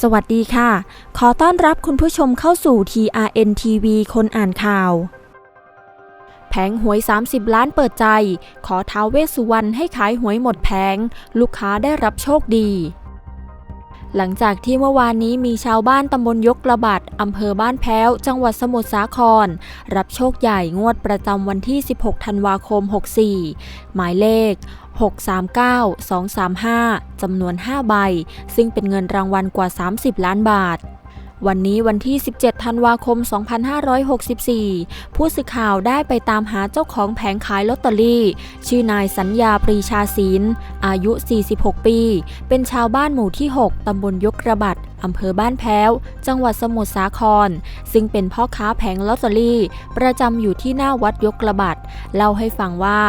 สวัสดีค่ะ ขอต้อนรับคุณผู้ชมเข้าสู่ TRN TV คนอ่านข่าว แผงหวย 30 ล้านเปิดใจ ขอท้าวเวสสุวรรณให้ขายหวยหมดแผง ลูกค้าได้รับโชคดี หลังจากที่เมื่อวานนี้มีชาวบ้านตำบลยกระบาด อำเภอบ้านแพ้ว จังหวัดสมุทรสาคร รับโชคใหญ่งวดประจำวันที่ 16 ธันวาคม 64 หมายเลข 639 235 จำนวน 5 ใบ ซึ่งเป็นเงินรางวัลกว่า 30 ล้านบาท วันนี้วันที่ 17 ธันวาคม 2564 ผู้สื่อข่าวได้ไปตามหาเจ้าของแผงขายลอตเตอรี่ ชื่อนายสัญญาปรีชาศิลป์อายุ 46 ปี เป็นชาวบ้านหมู่ที่ 6 ตำบลยกระบัดอำเภอบ้านแพ้ว จังหวัดสมุทรสาคร ซึ่งเป็นพ่อค้าแผงลอตเตอรี่ ประจำอยู่ที่หน้าวัดยกระบัด เล่าให้ฟังว่า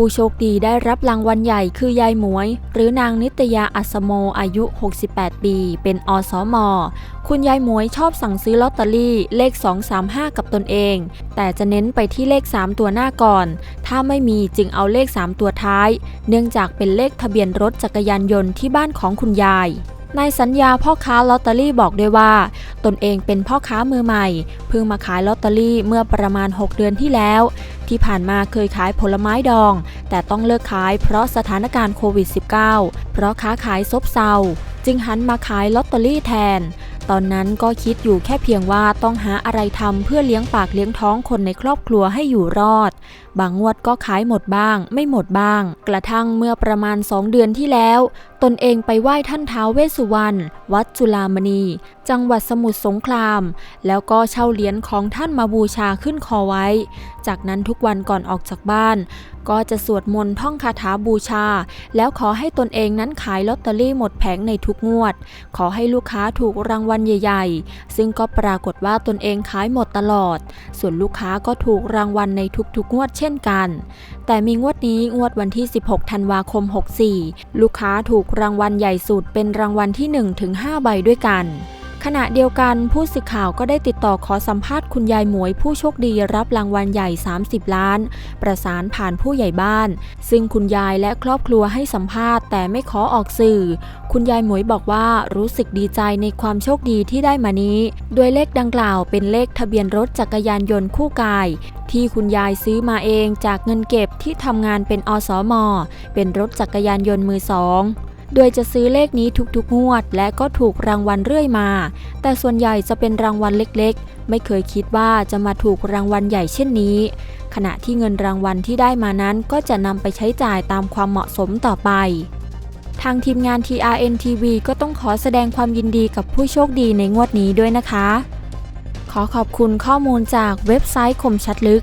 ผู้โชคดีได้รับรางวัลใหญ่คือยายหมวย หรือนางนิตยาอัศโมอายุ 68 ปี เป็นอสมคุณยายหมวยชอบสั่งซื้อลอตเตอรี่เลข 235 กับตนเอง แต่จะเน้นไปที่เลข 3 ตัวหน้าก่อน ถ้าไม่มีจึงเอาเลข 3 ตัวท้าย เนื่องจากเป็นเลขทะเบียนรถจักรยานยนต์ที่บ้านของคุณยาย นายสัญญาพ่อค้าลอตเตอรี่บอกด้วยว่า ตนเองเป็นพ่อค้ามือใหม่ เพิ่งมาขายลอตเตอรี่เมื่อประมาณ 6 เดือนที่แล้ว ที่ผ่านมาเคยขายผลไม้ดอง แต่ต้องเลิกขายเพราะสถานการณ์โควิด -19 เพราะค้าขายซบเซา จึงหันมาขายลอตเตอรี่แทน ตอนนั้นก็คิดอยู่แค่เพียงว่าต้องหาอะไรทำเพื่อเลี้ยงปากเลี้ยงท้องคนในครอบครัวให้อยู่รอด บางงวดก็ขายหมดบ้าง ไม่หมดบ้าง กระทั่งเมื่อประมาณ2เดือนที่แล้ว ตนเองไปไหว้ท่านท้าวเวสสุวรรณวัดจุลามณี จังหวัดสมุทรสงคราม แล้วก็เช่าเหรียญของท่านมาบูชาขึ้นคอไว้ จากนั้นทุกวันก่อนออกจากบ้าน ก็จะสวดมนต์ท่องคาถาบูชา แล้วขอให้ตนเองนั้นขายลอตเตอรี่หมดแผงในทุกงวด ขอให้ลูกค้าถูกรางวัลใหญ่ ๆ ซึ่งก็ปรากฏว่าตนเองขายหมดตลอด ส่วนลูกค้าก็ถูกรางวัลในทุกๆงวดเช่นกัน แต่มีงวดนี้งวดวันที่ 16 ธันวาคม 64 ลูกค้าถูกรางวัลใหญ่สุดเป็นรางวัลที่ 1-5 ใบด้วยกัน ขณะเดียวกันผู้สื่อข่าวก็ได้ติดต่อขอสัมภาษณ์คุณยายหมวยผู้โชคดีรับรางวัลใหญ่ 30 ล้าน ประสานผ่านผู้ใหญ่บ้าน ซึ่งคุณยายและครอบครัวให้สัมภาษณ์แต่ไม่ขอออกสื่อ คุณยายหมวยบอกว่ารู้สึกดีใจในความโชคดีที่ได้มานี้ โดยเลขดังกล่าวเป็นเลขทะเบียนรถจักรยานยนต์คู่กาย ที่คุณยายซื้อมาเองจากเงินเก็บที่ทำงานเป็นอสมเป็นรถจักรยานยนต์มือสอง โดยจะซื้อเลขนี้ทุกๆงวด และก็ถูกรางวัลเรื่อยมา แต่ส่วนใหญ่จะเป็นรางวัลเล็กๆ ไม่เคยคิดว่าจะมาถูกรางวัลใหญ่เช่นนี้ ขณะที่เงินรางวัลที่ได้มานั้นก็จะนำไปใช้จ่ายตามความเหมาะสมต่อไปทางทีมงาน TRN TV ก็ต้องขอแสดงความยินดีกับผู้โชคดีในงวดนี้ด้วยนะคะ ขอขอบคุณข้อมูลจากเว็บไซต์คมชัดลึก